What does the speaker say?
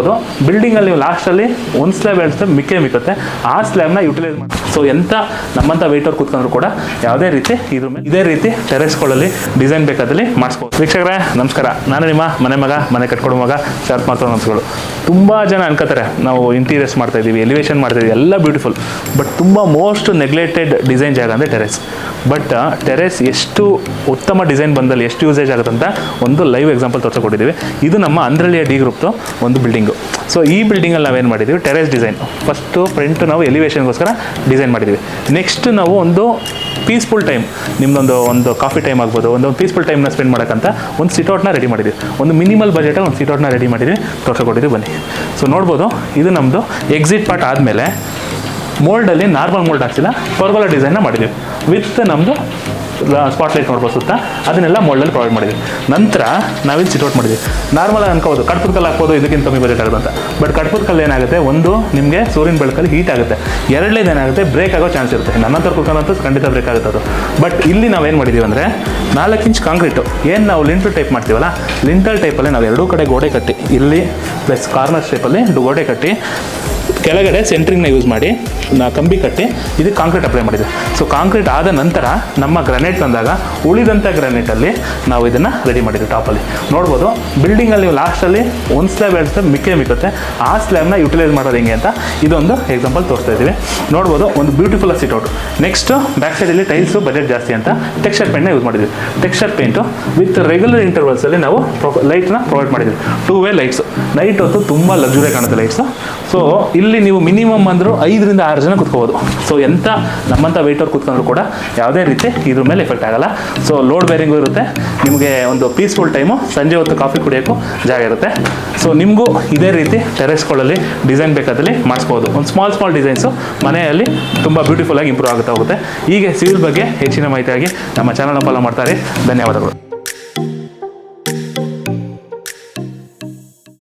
ನೋಡ್ಬೋದು ಬಿಲ್ಡಿಂಗಲ್ಲಿ ನೀವು ಲಾಸ್ಟಲ್ಲಿ ಒಂದು ಸ್ಲ್ಯಾಬ್ ಎರಡು ಮಿಕ್ಕೇ ಮಿಕ್ಕುತ್ತೆ. ಆ ಸ್ಲ್ಯಾಬ್ನ ಯುಟಿಲೈಸ್ ಮಾಡಿ ಸೊ ಎಂಥ ನಮ್ಮಂಥ ವೆಯ್ಟರ್ ಕೂತ್ಕೊಂಡ್ರು ಕೂಡ ಯಾವುದೇ ರೀತಿ ಇದ್ರ ಮೇಲೆ ಇದೇ ರೀತಿ ಟೆರೆಸ್ಗಳಲ್ಲಿ ಡಿಸೈನ್ ಬೇಕಾದಲ್ಲಿ ಮಾಡಿಸ್ಬೋದು. ವೀಕ್ಷಕರೇ, ನಮಸ್ಕಾರ. ನಾನು ನಿಮ್ಮ ಮನೆ ಮಗ, ಮನೆ ಕಟ್ಕೊಡೋ ಮಗ, ಶಾರ್ಪ್ ಮಾತ್ರ ನಮಸ್ಗಳು ತುಂಬ ಜನ ಅನ್ಕೋತಾರೆ, ನಾವು ಇಂಟೀರಿಯರ್ಸ್ ಮಾಡ್ತಾ ಇದ್ದೀವಿ ಎಲಿವೇಷನ್ ಮಾಡ್ತಾ ಇದೀವಿ, ಎಲ್ಲ ಬ್ಯೂಟಿಫುಲ್ ಬಟ್ ತುಂಬ ಮೋಸ್ಟ್ ನೆಗ್ಲೆಕ್ಟೆಡ್ ಡಿಸೈನ್ ಜಾಗ ಅಂದರೆ ಟೆರೆಸ್ ಬಟ್ ಟೆರೆಸ್ ಎಷ್ಟು ಉತ್ತಮ ಡಿಸೈನ್ ಬಂದಲ್ಲಿ, ಎಷ್ಟು ಯೂಸೇಜ್ ಆಗುತ್ತೆ ಅಂತ ಒಂದು ಲೈವ್ ಎಕ್ಸಾಂಪಲ್ ತೋರಿಸ್ಕೊಟ್ಟಿದ್ದೀವಿ. ಇದು ನಮ್ಮ ಅಂದ್ರಳಿಯ ಡಿ ಗ್ರೂಪ್ದು ಒಂದು ಬಿಲ್ಡಿಂಗು ಸೊ ಈ ಬಿಲ್ಡಿಂಗಲ್ಲಿ ನಾವೇನು ಮಾಡಿದ್ದೀವಿ ಟೆರೆಸ್ ಡಿಸೈನ್ ಫಸ್ಟು ಫ್ರಂಟ್ ನಾವು ಎಲಿವೇಷನ್ಗೋಸ್ಕರ ಡಿಸೈನ್ ಮಾಡಿದ್ದೀವಿ ನೆಕ್ಸ್ಟ್ ನಾವು ಒಂದು ಪೀಸ್ಫುಲ್ ಟೈಮ್ ನಿಮ್ಮದೊಂದು ಒಂದು ಕಾಫಿ ಟೈಮ್ ಆಗ್ಬೋದು, ಒಂದು ಪೀಸ್ಫುಲ್ ಟೈಮ್ನ ಸ್ಪೆಂಡ್ ಮಾಡೋಕ್ಕಂತ ಒಂದು ಸಿಟೌಟ್ನ ರೆಡಿ ಮಾಡಿದ್ವಿ. ಒಂದು ಮಿನಿಮಲ್ ಬಜೆಟಲ್ಲಿ ಒಂದು ಸಿಟೌಟ್ನ ರೆಡಿ ಮಾಡಿದ್ದೀವಿ ತೋರಿಸ್ಕೊಟ್ಟಿದ್ದೀವಿ ಬನ್ನಿ. ಸೊ ನೋಡ್ಬೋದು, ಇದು ನಮ್ಮದು ಎಕ್ಸಿಟ್ ಪಾರ್ಟ್ ಆದಮೇಲೆ ಮೋಲ್ಡಲ್ಲಿ ನಾರ್ಮಲ್ ಮೋಲ್ಡ್ ಹಾಕ್ಸಿಲ್ಲ ಪರ್ಗೋಲ ಡಿಸೈನ್ನ ಮಾಡಿದ್ದೀವಿ ವಿತ್ ನಮ್ಮದು ಸ್ಪಾಟ್ಲೈಟ್ ನೋಡ್ಬೋದು ಸುತ್ತ ಅದನ್ನೆಲ್ಲ ಮೋಲ್ಡಲ್ಲಿ ಪ್ರೊವೈಡ್ ಮಾಡಿದ್ವಿ. ನಂತರ ನಾವಿಲ್ಲಿ ಸಿಟೌಟ್ ಮಾಡಿದ್ವಿ. ನಾರ್ಮಲ್ ಅನ್ಕೋಬೋದು. ಕಟ್ಪುದ ಕಲ್ಲು ಹಾಕ್ಬೋದು, ಇದಕ್ಕಿಂತ ಕಮ್ಮಿ ಬಜೆಟ್ ಆಗುತ್ತೆ ಬಟ್ ಕಟ್ಪುದ ಕಲ್ಲು ಏನಾಗುತ್ತೆ? ಒಂದು, ನಿಮಗೆ ಸೂರ್ಯನ ಬೆಳಕಲ್ಲಿ ಹೀಟ್ ಆಗುತ್ತೆ. ಎರಡನೇದು ಏನಾಗುತ್ತೆ? ಬ್ರೇಕ್ ಆಗೋ ಚಾನ್ಸ್ ಇರುತ್ತೆ. ನನ್ನಂತರ ಕುತ್ಕೊಂಡಂತೂ ಖಂಡಿತ ಬ್ರೇಕ್ ಆಗುತ್ತೆ ಅದು. ಬಟ್ ಇಲ್ಲಿ ನಾವೇನು ಮಾಡಿದ್ದೀವಿ ಅಂದರೆ, ನಾಲ್ಕು ಇಂಚ್ ಕಾಂಕ್ರೀಟು ಏನು ನಾವು ಲಿಂಟರ್ ಟೈಪ್ ಮಾಡ್ತೀವಲ್ಲ? ಲಿಂಟಲ್ ಟೈಪಲ್ಲಿ ನಾವು ಎರಡೂ ಕಡೆ ಗೋಡೆ ಕಟ್ಟಿ, ಇಲ್ಲಿ ಪ್ಲಸ್ ಕಾರ್ನರ್ ಶೇಪಲ್ಲಿ ಗೋಡೆ ಕಟ್ಟಿ ಕೆಳಗಡೆ ಸೆಂಟ್ರಿಂಗ್ನ ಯೂಸ್ ಮಾಡಿ ಕಂಬಿ ಕಟ್ಟಿ ಇದಕ್ಕೆ ಕಾಂಕ್ರೀಟ್ ಅಪ್ಲೈ ಮಾಡಿದೆ. ಸೊ ಕಾಂಕ್ರೀಟ್ ಆದ ನಂತರ ನಮ್ಮ ಗ್ರನೇಟ್ ತಂದಾಗ ಉಳಿದಂಥ ಗ್ರನೇಟಲ್ಲಿ ನಾವು ಇದನ್ನು ರೆಡಿ ಮಾಡಿದ್ವಿ ಟಾಪಲ್ಲಿ ನೋಡ್ಬೋದು ಬಿಲ್ಡಿಂಗಲ್ಲಿ ನೀವು ಲಾಸ್ಟಲ್ಲಿ ಒಂದು ಸ್ಲ್ಯಾಬ್ ಎರಡು ಸ್ಲ್ಯಾಬ್ ಮಿಕ್ಕೇ ಮಿಕ್ಕುತ್ತೆ. ಆ ಸ್ಲ್ಯಾಬ್ನ ಯುಟಿಲೈಸ್ ಮಾಡೋದು ಹೆಂಗೆ ಅಂತ ಇದೊಂದು ಎಕ್ಸಾಂಪಲ್ ತೋರಿಸ್ತಾ ಇದ್ದೀವಿ. ನೋಡ್ಬೋದು, ಒಂದು beautiful sit out next back ಸೈಡಲ್ಲಿ ಟೈಲ್ಸು ಬಜೆಟ್ ಜಾಸ್ತಿ ಅಂತ ಟೆಕ್ಸ್ಚರ್ ಪೇಂಟ್ನ ಯೂಸ್ ಮಾಡಿದ್ವಿ. ಟೆಕ್ಸ್ಚರ್ ಪೇಂಟು ವಿತ್ ರೆಗ್ಯುಲರ್ ಇಂಟರ್ವಲ್ಸಲ್ಲಿ ನಾವು ಲೈಟ್ನ ಪ್ರೊವೈಡ್ ಮಾಡಿದ್ವಿ. ಟೂ ವೇ ಲೈಟ್ಸ್ ನೈಟ್ ಹೊತ್ತು ತುಂಬ ಲಕ್ಸುರಿ ಕಾಣುತ್ತೆ ಲೈಟ್ಸು ಸೊ ಇಲ್ಲಿ ನೀವು ಮಿನಿಮಮ್ ಅಂದರೂ ಐದರಿಂದ ಆರು ಜನ ಕುತ್ಕೋಬೋದು. ಸೊ ಎಂಥ ನಮ್ಮಂಥ ವೆಯ್ಟರ್ ಕುತ್ಕೊಂಡ್ರು ಕೂಡ ಯಾವುದೇ ರೀತಿ ಇದ್ರ ಮೇಲೆ ಎಫೆಕ್ಟ್ ಆಗಲ್ಲ. ಸೊ ಲೋಡ್ ಬೇರಿಂಗು ಇರುತ್ತೆ. ನಿಮಗೆ ಒಂದು ಪೀಸ್ಫುಲ್ ಟೈಮು ಸಂಜೆ ಹೊತ್ತು ಕಾಫಿ ಕುಡಿಯೋಕ್ಕೂ ಜಾಗ ಇರುತ್ತೆ. ಸೊ ನಿಮಗೂ ಇದೇ ರೀತಿ ಟೆರೆಸ್ಗಳಲ್ಲಿ ಡಿಸೈನ್ ಬೇಕಾದಲ್ಲಿ ಮಾಡಿಸ್ಬೋದು. ಒಂದು ಸ್ಮಾಲ್ ಸ್ಮಾಲ್ ಡಿಸೈನ್ಸು ಮನೆಯಲ್ಲಿ ತುಂಬ ಬ್ಯೂಟಿಫುಲ್ ಆಗಿ ಇಂಪ್ರೂವ್ ಆಗುತ್ತಾ ಹೋಗುತ್ತೆ. ಹೀಗೆ ಸಿವಿಲ್ ಬಗ್ಗೆ ಹೆಚ್ಚಿನ ಮಾಹಿತಿಯಾಗಿ ನಮ್ಮ ಚಾನಲ್ನ ಫಾಲೋ ಮಾಡ್ತಾರೆ. ಧನ್ಯವಾದಗಳು.